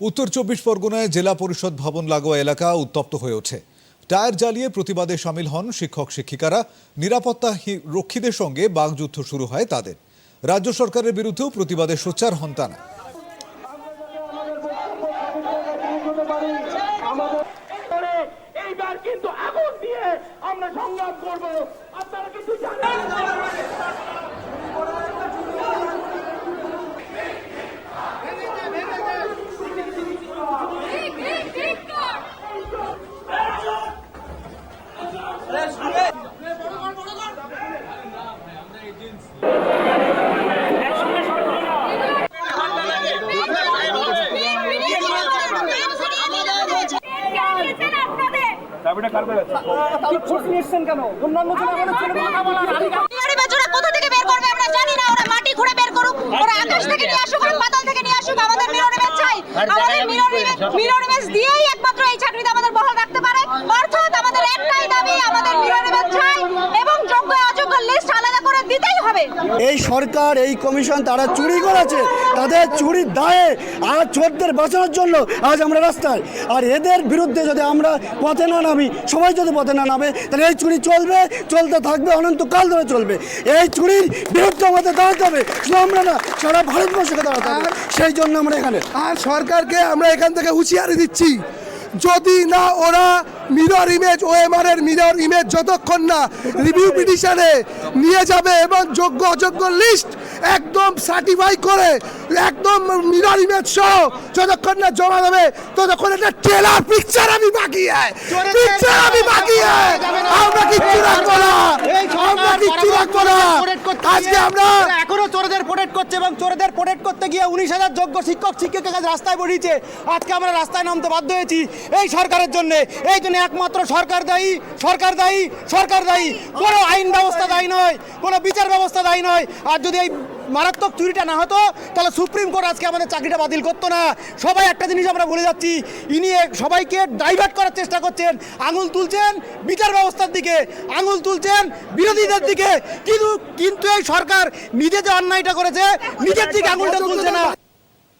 উত্তর চব্বিশ পরগনায় জেলা পরিষদ ভবন লাগোয়া এলাকা উত্তপ্ত হয়ে ওঠে। টায়ার জ্বালিয়ে প্রতিবাদে সামিল হন শিক্ষক, শিক্ষিকারা। নিরাপত্তা রক্ষীদের সঙ্গে বাগযুদ্ধ শুরু হয় তাদের। রাজ্য সরকারের বিরুদ্ধেও প্রতিবাদে সোচ্চার হন তারা। কিন্তু আগুন দিয়ে আমরা সংগ্রাম করব। আপনারা কিন্তু জানেন বিহারি বাচ্চারা কোথা থেকে বের করবে? আমরা জানি না ওরা মাটি খুঁড়ে বের করুক। ওরা আকাশ থেকে নিয়ে আসুক ওরা পাতাল থেকে নিয়ে আসুক আমাদের মিরর ইমেজ চাই। আমাদের মিরর ইমেজ মিরর ইমেজ দিয়েই একমাত্র এই চাকরিতে আমাদের বহাল রাখতে পারে অর্থাৎ আমাদের একটাই দাবি আমাদের মিরর ইমেজ চাই এবং যোগ্য অযোগ্য লিস্ট আলাদা করে দিতেই হবে এই সরকার এই কমিশন তারা চুরি করেছে। তাদের চুরির দায়ে আর চোরদের বাঁচানোর জন্য আজ আমরা রাস্তায়। আর এদের বিরুদ্ধে যদি আমরা পথে না নামি সবাই যদি পথে না নামে তাহলে এই চুরি চলবে চলতে থাকবে অনন্তকাল ধরে চলবে। এই চুরির বিরুদ্ধে আমাদের দাঁড়াতে হবে। শুধু আমরা না সারা ভারতবর্ষকে দাঁড়াতে হবে। সেই জন্য আমরা এখানে। আর সরকারকে আমরা এখান থেকে হুঁশিয়ারি দিচ্ছি। যদি না ওরা মিরর ইমেজ ওএমআর এর মিরর ইমেজ যতক্ষণ না রিভিউ পিটিশনে নিয়ে যাবে এবং যোগ্য অযোগ্য লিস্ট একদম সার্টিফাই করে একদম মিরর ইমেজ সহ যতক্ষণ না জমা দেবে ততক্ষণ একটা ট্রেলার পিকচার আমি বাকি হয় পিকচার আমি বাকি হয় আমরা কিচ্ছু রাখব না আমরা কিচ্ছু রাখব না আজকে আমরা এখনও চোরদের প্রোটেক্ট করছে এবং চোরদের প্রোটেক্ট করতে গিয়ে উনিশ হাজার যোগ্য শিক্ষক শিক্ষকের কাছে রাস্তায় বেরিয়েছে আজকে আমরা রাস্তায় নামতে বাধ্য হয়েছি এই সরকারের জন্য। এই জন্য একমাত্র সরকার দায়ী সরকার দায়ী সরকার দায়ী। কোনো আইন ব্যবস্থা দায়ী নয় কোনো বিচার ব্যবস্থা দায়ী নয়। আর যদি এই মারাত্মক চুরিটা না হতো, তাহলে সুপ্রিম কোর্ট আজকে আমাদের চাকরিটা বাতিল করতো না। সবাই একটা জিনিস আমরা বলে যাচ্ছি, ইনি সবাইকে ডাইভার্ট করার চেষ্টা করছেন, আঙুল তুলছেন বিচার ব্যবস্থার দিকে, আঙুল তুলছেন বিরোধীদের দিকে। কিন্তু কিন্তু এই সরকার নিজে যে অন্যায়টা করেছে, নিজের দিকে আঙুলটা তুলছে না।